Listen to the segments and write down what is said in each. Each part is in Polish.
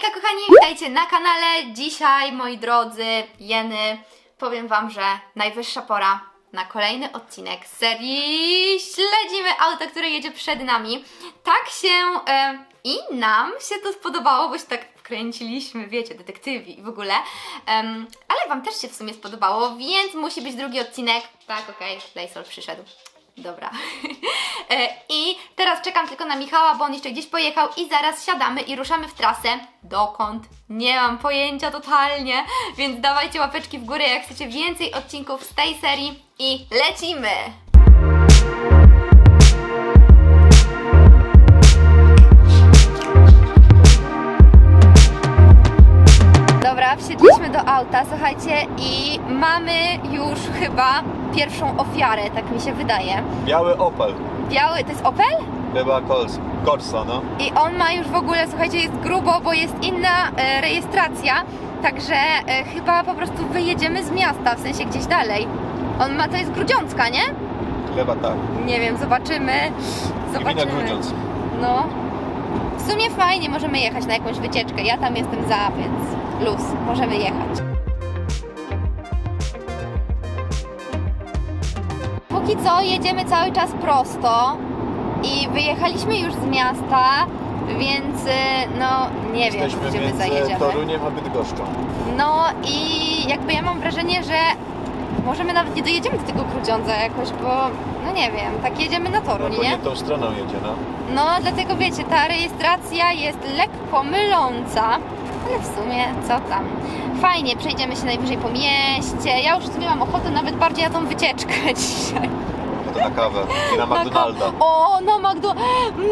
Hejka kochani, witajcie na kanale. Dzisiaj, moi drodzy, Jeny, powiem wam, że najwyższa pora na kolejny odcinek serii Śledzimy auto, które jedzie przed nami. Tak się e, i nam się to spodobało, bo się tak wkręciliśmy, wiecie, detektywi i w ogóle. Ale wam też się w sumie spodobało, więc musi być drugi odcinek. Tak, okej, Lejsol przyszedł. Dobra. E, I teraz czekam tylko na Michała, bo on jeszcze gdzieś pojechał i zaraz siadamy i ruszamy w trasę. Dokąd? Nie mam pojęcia totalnie, więc dawajcie łapeczki w górę, jak chcecie więcej odcinków z tej serii i lecimy! Dobra, wsiedliśmy do auta, słuchajcie, i mamy już chyba pierwszą ofiarę, tak mi się wydaje. Biały Opel, Biały, to jest Opel? chyba Corsa, no. I on ma już w ogóle, słuchajcie, jest grubo, bo jest inna e, rejestracja, także e, chyba po prostu wyjedziemy z miasta, w sensie gdzieś dalej. On ma, to jest Grudziącka, nie? Chyba tak. Nie wiem, zobaczymy. Gmina Zobaczymy. Grudziądz. No. W sumie fajnie, możemy jechać na jakąś wycieczkę. Ja tam jestem za, więc luz, możemy jechać. Póki co jedziemy cały czas prosto i wyjechaliśmy już z miasta, więc y, no nie wiem, Jesteśmy gdzie my między zajedziemy. Toruniem a Bydgoszczą. No i jakby ja mam wrażenie, że może my nawet nie dojedziemy do tego Grudziądza jakoś, bo no nie wiem, tak jedziemy na No, Toruń, bo nie? nie tą stroną jedzie, no. No, dlatego wiecie, ta rejestracja jest lekko myląca, ale w sumie co tam. Fajnie, przejdziemy się najwyżej po mieście. Ja już w mam ochotę nawet bardziej na tą wycieczkę dzisiaj. Na kawę i na McDonalda. O, no Magdo,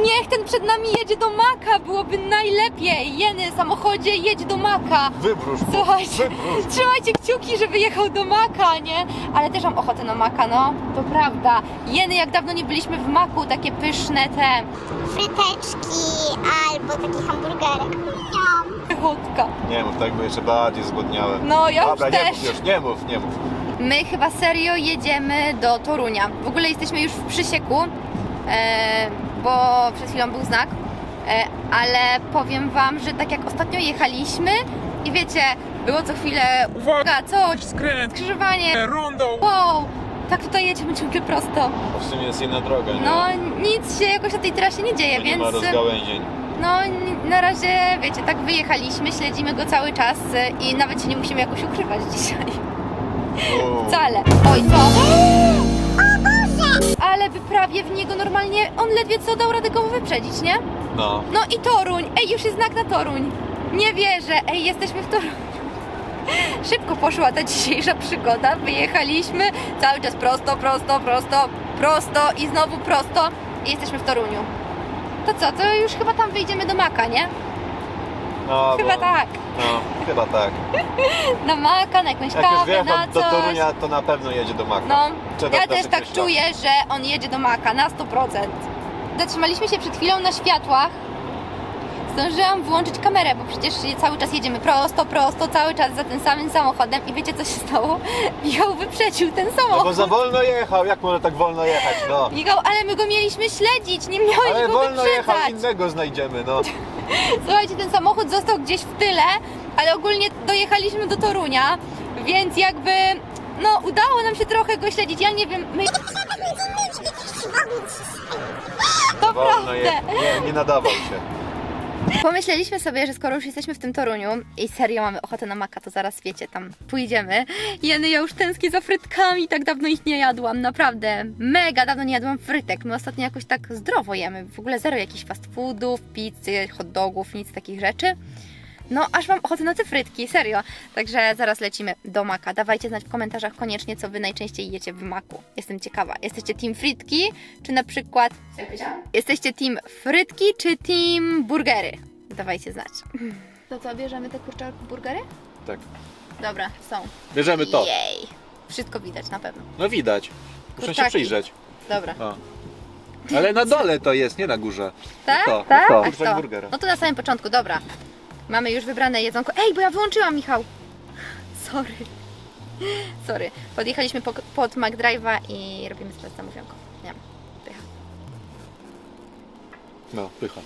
niech ten przed nami jedzie do Maka, byłoby najlepiej. Jeny, samochodzie, jedź do Maka. Wybrusz, go, Słuchajcie, wybrusz. trzymajcie kciuki, żeby jechał do Maka, nie? Ale też mam ochotę na Maka, no, to prawda. Jeny, jak dawno nie byliśmy w Maku, takie pyszne te fryteczki albo taki hamburgerek. Miam. chotka. Nie mów, tak bo jeszcze bardziej zgłodniałem. No, ja Dobra, już nie też. mów już, nie mów, nie mów. My chyba serio jedziemy do Torunia. W ogóle jesteśmy już w Przysieku, e, bo przed chwilą był znak. E, ale powiem Wam, że tak jak ostatnio jechaliśmy i wiecie, było co chwilę uwaga, coś, Skręt, skrzyżowanie, rundą. wow, tak tutaj jedziemy ciągle prosto. Bo w sumie jest inna droga, nie? No nic się jakoś na tej trasie nie dzieje, nie więc ma rozgałęzień. no na razie wiecie, tak wyjechaliśmy, śledzimy go cały czas e, i nawet się nie musimy jakoś ukrywać dzisiaj. Wcale. Oj, co? Ale by prawie w niego normalnie, on ledwie co dał radę go wyprzedzić, nie? No. No i Toruń, ej, już jest znak na Toruń. Nie wierzę, ej, jesteśmy w Toruniu. Szybko poszła ta dzisiejsza przygoda, wyjechaliśmy cały czas prosto, prosto, prosto, prosto i znowu prosto i jesteśmy w Toruniu. To co, to już chyba tam wyjdziemy do Maka, nie? no Chyba bo, tak. No, chyba tak. Na Maka, na jakąś Jak już kawę, na wjechał do coś. Torunia, to na pewno jedzie do Maka. No, ja też tak czuję, że on jedzie do Maka na 100%. Zatrzymaliśmy się przed chwilą na światłach. Zdążyłam włączyć kamerę, bo przecież cały czas jedziemy prosto, prosto, cały czas za tym samym samochodem i wiecie co się stało? Michał wyprzedził ten No bo samochód. za wolno jechał, jak może tak wolno jechać, no. Michał, ale my go mieliśmy śledzić, nie miałeś Ale go wolno jechał, wyprzedzać. innego znajdziemy, no. Słuchajcie, ten samochód został gdzieś w tyle, ale ogólnie dojechaliśmy do Torunia, więc jakby, no udało nam się trochę go śledzić. Ja nie wiem, my... To Wolno prawda. je... nie, nie nadawał się. Pomyśleliśmy sobie, że skoro już jesteśmy w tym Toruniu i serio mamy ochotę na maka, to zaraz wiecie, tam pójdziemy. Jeny, ja już tęsknię za frytkami, tak dawno ich nie jadłam, naprawdę. Mega dawno nie jadłam frytek. My ostatnio jakoś tak zdrowo jemy. W ogóle zero jakichś fast foodów, pizzy, hot dogów, nic takich rzeczy. No, aż mam ochotę na te frytki, serio. Także zaraz lecimy do maka. Dawajcie znać w komentarzach koniecznie, co wy najczęściej jecie w maku. Jestem ciekawa. Jesteście team frytki, czy na przykład... Co ja powiedziałam? Jesteście team frytki, czy team burgery? Dawajcie znać. To co, bierzemy te kurczaki burgery? Tak. Dobra, są. Bierzemy to. Jej. Wszystko widać na pewno. No widać. Muszę się Kurczaki. przyjrzeć. Dobra. No. Ale na dole to jest, nie na górze. Tak? To, tak? to. Kurczak to? burgera. No to na samym początku, dobra. Mamy już wybrane jedzonko. Ej, bo ja wyłączyłam, Michał. Sorry. Sorry. Podjechaliśmy po, pod McDrive'a i robimy sobie zamówionko. Nie wiem. Pycha. No, pycha.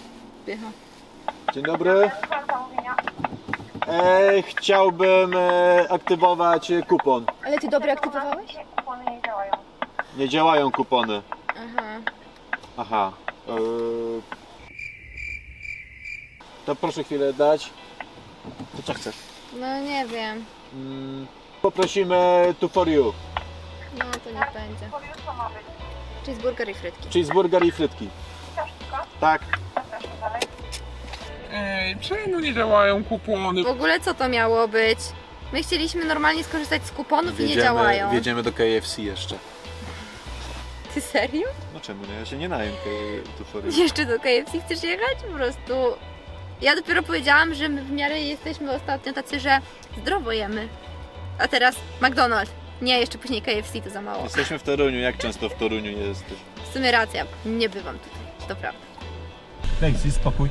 Pycha. Dzień dobry. E, chciałbym e, aktywować e, kupon. Ale ty dobry aktywowałeś? Nie działają kupony. Aha. Aha. E, to proszę chwilę dać. To co chcesz? No nie wiem. Mm, poprosimy tu for you. No to niech będzie. Cheeseburger i frytki. Cheeseburger i frytki. Tak. Ej, czemu nie działają kupony? W ogóle co to miało być? My chcieliśmy normalnie skorzystać z kuponów i nie działają. wjedziemy do KFC jeszcze. Ty serio? No czemu nie? Ja się nie najem tu for you. Jeszcze do KFC chcesz jechać? Po prostu... Ja dopiero powiedziałam, że my w miarę jesteśmy ostatnio tacy, że zdrowo jemy. A teraz McDonald's. Nie, jeszcze później KFC to za mało. Jesteśmy w Toruniu. Jak często w Toruniu jesteś? W sumie racja, nie bywam tutaj, to prawda. Lexi, spokój.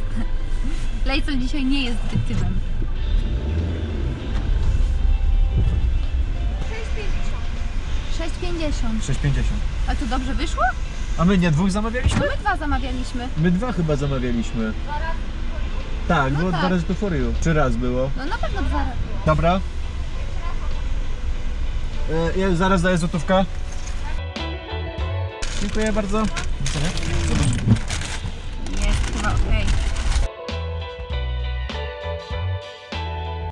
Lejcel dzisiaj nie jest detektywem. 6,50. 6,50. A to dobrze wyszło? A my nie dwóch zamawialiśmy? No my dwa zamawialiśmy. My dwa chyba zamawialiśmy. Tak, No było tak. dwa razy for you. Trzy razy było. No na pewno dwa razy. Dobra. E, ja zaraz daję złotówkę. Dziękuję bardzo. Jest chyba okej.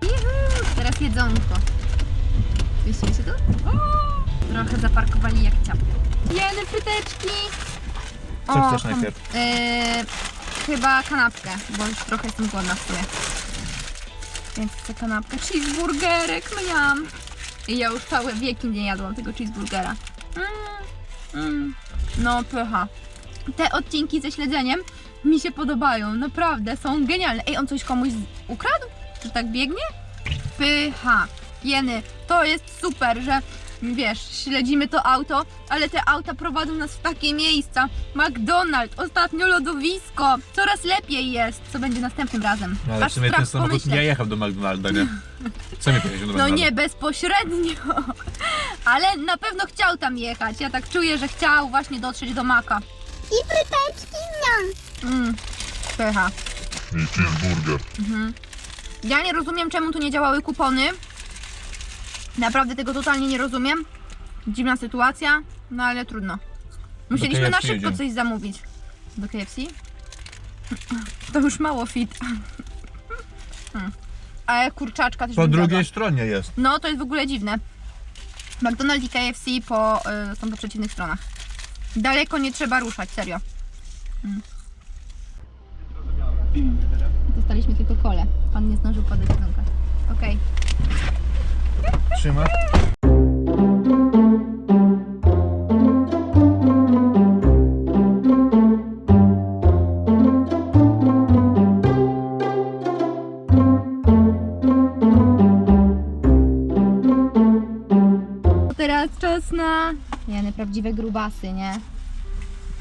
Juhu, Teraz jedzonko. Zmieścimy się tu? Trochę zaparkowali jak ciapkę. Jeny fryteczki! Co O, chcesz najpierw? Yy, chyba kanapkę, bo już trochę jestem głodna w sumie. Więc chcę kanapkę. Cheeseburgerek, mniam. I ja już całe wieki nie jadłam tego cheeseburgera. Mm, mm. No, pycha. Te odcinki ze śledzeniem mi się podobają, naprawdę, są genialne. Ej, on coś komuś z- ukradł? Czy tak biegnie? Pycha. Jeny, to jest super, że wiesz, śledzimy to auto, ale te auta prowadzą nas w takie miejsca. McDonald's, ostatnio lodowisko, coraz lepiej jest. Co będzie następnym razem? Aż strach pomyśleć. jechał do McDonalda, nie? Co mi powiedział do No nie bezpośrednio, ale na pewno chciał tam jechać. Ja tak czuję, że chciał właśnie dotrzeć do Maka. I fryteczki, no. Mm, pycha. I cheeseburger. Mhm. Ja nie rozumiem, czemu tu nie działały kupony. Naprawdę tego totalnie nie rozumiem. Dziwna sytuacja, no ale trudno. Musieliśmy na KFC szybko jedziemy. coś zamówić. Do KFC? To już mało fit. Hmm. Ale kurczaczka też Po bym drugiej zjadła. stronie jest. No, to jest w ogóle dziwne. McDonald's i KFC po, y, są po przeciwnych stronach. Daleko nie trzeba ruszać, serio. Mm. Dostaliśmy tylko kole. Pan nie zdążył podać jedzonka. Okej. Trzymasz? Teraz czas na... Jeny, prawdziwe grubasy, nie?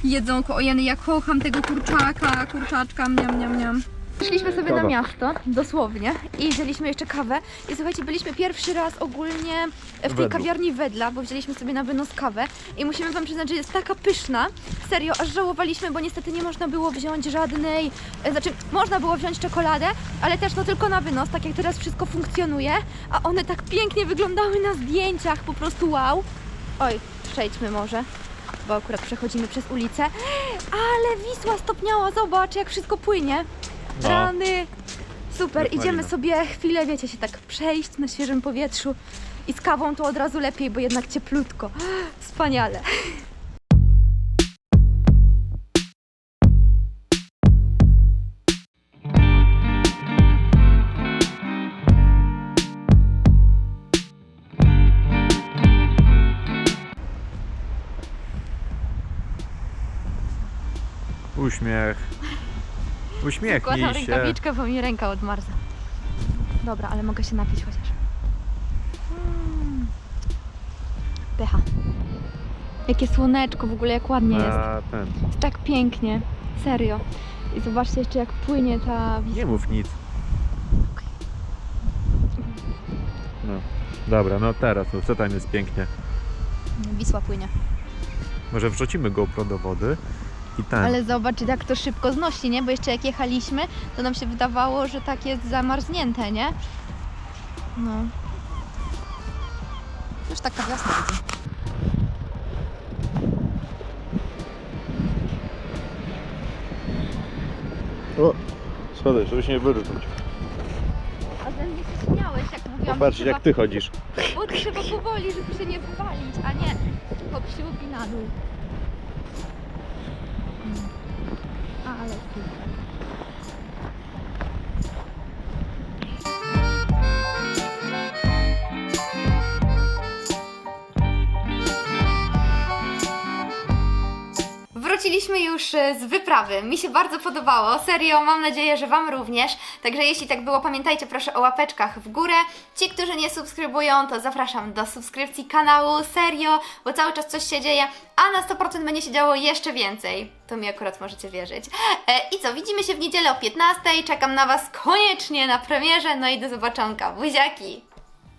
Jedzonko, o Jeny, ja kocham tego kurczaka, kurczaczka, miam, miam, miam. Szliśmy sobie na Kawa. miasto, dosłownie, i wzięliśmy jeszcze kawę. I słuchajcie, byliśmy pierwszy raz ogólnie w tej Wedlu. kawiarni Wedla, bo wzięliśmy sobie na wynos kawę. I musimy Wam przyznać, że jest taka pyszna. Serio, aż żałowaliśmy, bo niestety nie można było wziąć żadnej... e, Znaczy, można było wziąć czekoladę, ale też no tylko na wynos, tak jak teraz wszystko funkcjonuje. A one tak pięknie wyglądały na zdjęciach, po prostu wow. Oj, przejdźmy może, bo akurat przechodzimy przez ulicę. Ale Wisła stopniała, zobacz jak wszystko płynie. No. Rany. Super, Jak idziemy Marina. sobie chwilę, wiecie, się tak przejść na świeżym powietrzu. I z kawą to od razu lepiej, bo jednak cieplutko. Wspaniale. Uśmiech. Wkładam Uśmiechnij się. rękawiczkę, bo mi ręka odmarza. Dobra, ale mogę się napić chociaż. Mm. Pycha. Jakie słoneczko w ogóle, jak ładnie jest. A, ten. Jest tak pięknie. Serio. I zobaczcie jeszcze jak płynie ta Wisła. Nie mów nic. No. Dobra, no teraz, no co tam jest pięknie? Wisła płynie. Może wrzucimy GoPro do wody I tak. Ale zobacz, jak to szybko znosi, nie? Bo jeszcze jak jechaliśmy, to nam się wydawało, że tak jest zamarznięte, nie? No. Już taka wiosna będzie. O, schody, żeby się nie wyrzucić. A ze mnie się śmiałeś, jak mówiłam, Popatrz że jak ty chodzisz. trzeba, bo trzeba powoli, żeby się nie wywalić, a nie hop siłki na dół. Mm. Ale super. Wróciliśmy już e, z wyprawy. Mi się bardzo podobało. Serio, mam nadzieję, że Wam również. Także jeśli tak było, pamiętajcie proszę o łapeczkach w górę. Ci, którzy nie subskrybują, to zapraszam do subskrypcji kanału. Serio, bo cały czas coś się dzieje, a na 100% będzie się działo jeszcze więcej. To mi akurat możecie wierzyć. E, I co, widzimy się w niedzielę o 15. Czekam na Was koniecznie na premierze. No i do zobaczonka. Buziaki!